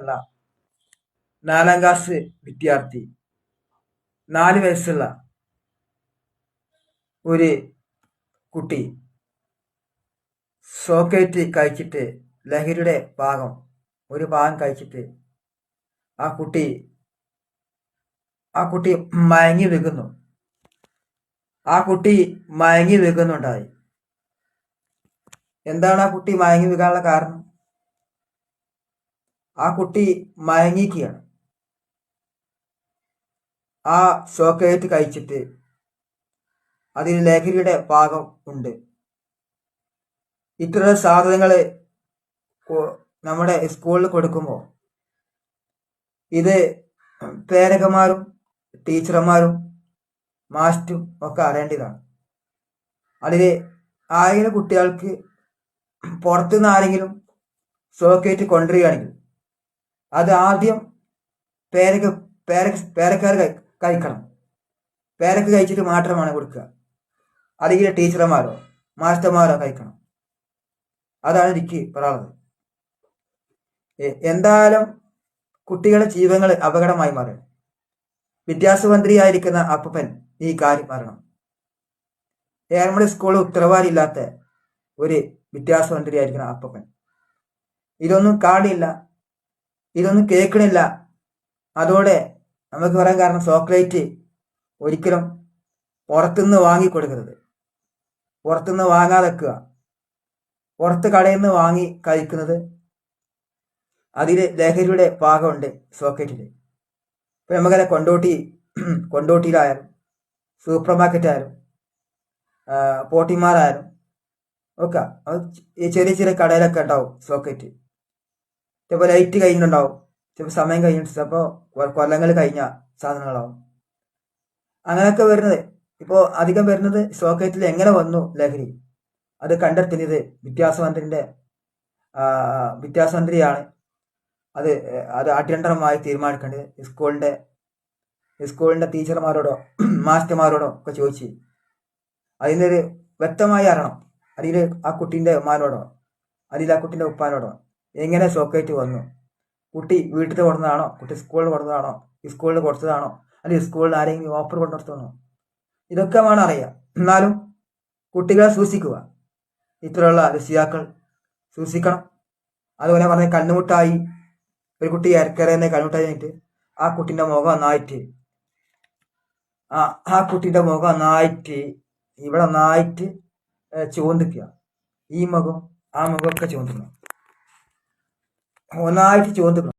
ഉള്ള നാലാം ക്ലാസ് വിദ്യാർത്ഥി നാല് വയസ്സുള്ള ഒരു കുട്ടി സോക്കേറ്റ് കഴിച്ചിട്ട് ലഹരിയുടെ ഭാഗം ഒരു ഭാഗം കഴിച്ചിട്ട് ആ കുട്ടി ആ കുട്ടി മയങ്ങി വെക്കുന്നു ആ കുട്ടി മയങ്ങി വെക്കുന്നുണ്ടായി എന്താണ് ആ കുട്ടി മയങ്ങി വെക്കാനുള്ള കാരണം? ആ കുട്ടി മയങ്ങിക്കുകയാണ് ആ ഷോക്കേറ്റ് കഴിച്ചിട്ട് അതിൽ ലഹരിയുടെ ഭാഗം ഉണ്ട്. ഇത്തരം സാധനങ്ങൾ നമ്മുടെ സ്കൂളിൽ കൊടുക്കുമ്പോൾ ഇത് പേരകന്മാരും ടീച്ചർമാരും മാസ്റ്റും ഒക്കെ അറിയേണ്ടതാണ്. അതിൽ ആയിരം കുട്ടികൾക്ക് പുറത്തുനിന്ന് ആരെങ്കിലും ഷോക്കേറ്റ് കൊണ്ടുവരികയാണെങ്കിൽ അത് ആദ്യം പേരക്ക് പേരക്ക് പേരക്കാർ കഴിക്കണം. പേരക്ക് കഴിച്ചിട്ട് മാത്രമാണ് കൊടുക്കുക. അല്ലെങ്കിൽ ടീച്ചർമാരോ മാസ്റ്റർമാരോ കഴിക്കണം. അതാണ് എനിക്ക് പറയാനുള്ളത്. എന്തായാലും കുട്ടികളുടെ ജീവങ്ങൾ അപകടമായി മാറും. വിദ്യാസമന്ത്രിയായിരിക്കുന്ന അപ്പപ്പൻ ഈ കാര്യം പറയണം ഏറമണി സ്കൂൾ ഉത്തരവാദിയില്ലാത്ത ഒരു വിദ്യാസമന്ത്രിയായിരിക്കുന്ന അപ്പപ്പൻ. ഇതൊന്നും കാണില്ല. ഇതൊന്നും കേൾക്കണില്ല. അതോടെ നമുക്ക് പറയാൻ കാരണം ചോക്ലേറ്റ് ഒരിക്കലും പുറത്തുനിന്ന് വാങ്ങിക്കൊടുക്കരുത്. പുറത്തുനിന്ന് വാങ്ങാതെക്കുക പുറത്ത് കടയിൽ നിന്ന് വാങ്ങി കഴിക്കുന്നത് അതിൽ ലഹരിയുടെ പാകമുണ്ട് സോക്കറ്റിൽ ഇപ്പം നമുക്കത് കൊണ്ടോട്ടി കൊണ്ടോട്ടിയിലായാലും സൂപ്പർ മാർക്കറ്റായാലും പോട്ടിമാരായാലും ഒക്കെ ചെറിയ ചെറിയ കടയിലൊക്കെ ഉണ്ടാവും സോക്കറ്റ് ചിലപ്പോൾ ലൈറ്റ് കഴിഞ്ഞിട്ടുണ്ടാവും. ചിലപ്പോൾ സമയം കഴിഞ്ഞിട്ട് ചിലപ്പോൾ കൊല്ലങ്ങൾ കഴിഞ്ഞ സാധനങ്ങളാവും. അങ്ങനെയൊക്കെ വരുന്നത്. ഇപ്പോൾ അധികം വരുന്നത് സോക്കറ്റിൽ എങ്ങനെ വന്നു ലഹരി? അത് കണ്ടെത്തുന്നത് വിദ്യാസമന്ത്രിന്റെ വിദ്യാസമന്ത്രിയാണ് അത് അത് അടിയന്തരമായി തീരുമാനിക്കേണ്ടത്. സ്കൂളിന്റെ സ്കൂളിന്റെ ടീച്ചർമാരോടോ മാസ്റ്റർമാരോടോ ഒക്കെ ചോദിച്ച്. അതിനൊരു വ്യക്തമായി അറിയണം. അതിൽ ആ കുട്ടീന്റെ ഉമ്മാനോടോ അതിൽ ആ കുട്ടീന്റെ ഉപ്പാനോടോ. എങ്ങനെ ഷോക്കേറ്റ് വന്നു? കുട്ടി വീട്ടിൽ കൊടുത്തതാണോ കുട്ടി സ്കൂളിൽ കൊടുത്തതാണോ? സ്കൂളിൽ കൊടുത്തതാണോ അല്ലെങ്കിൽ സ്കൂളിൽ ആരെങ്കിലും ഓഫർ കൊണ്ടുവരുത്തണോ ഇതൊക്കെ വേണം അറിയാം. എന്നാലും കുട്ടികളെ സൂക്ഷിക്കുക. ഇത്തരമുള്ള രക്ഷിതാക്കൾ സൂക്ഷിക്കണം. അതുപോലെ പറഞ്ഞ കണ്ണുമുട്ടായി ഒരു കുട്ടി ഇരക്കരയെന്ന് കണ്ണുമുട്ടായി കഴിഞ്ഞിട്ട് ആ കുട്ടീന്റെ മുഖം നന്നായിട്ട് ആ ആ കുട്ടീന്റെ മുഖം നന്നായിട്ട് ഇവിടെ നന്നായിട്ട് ചുവന്തിക്കുക ഈ മുഖം ആ മുഖമൊക്കെ ചോന്തിക്കണം ഒന്നായിട്ട് ചോന്തിക്കണം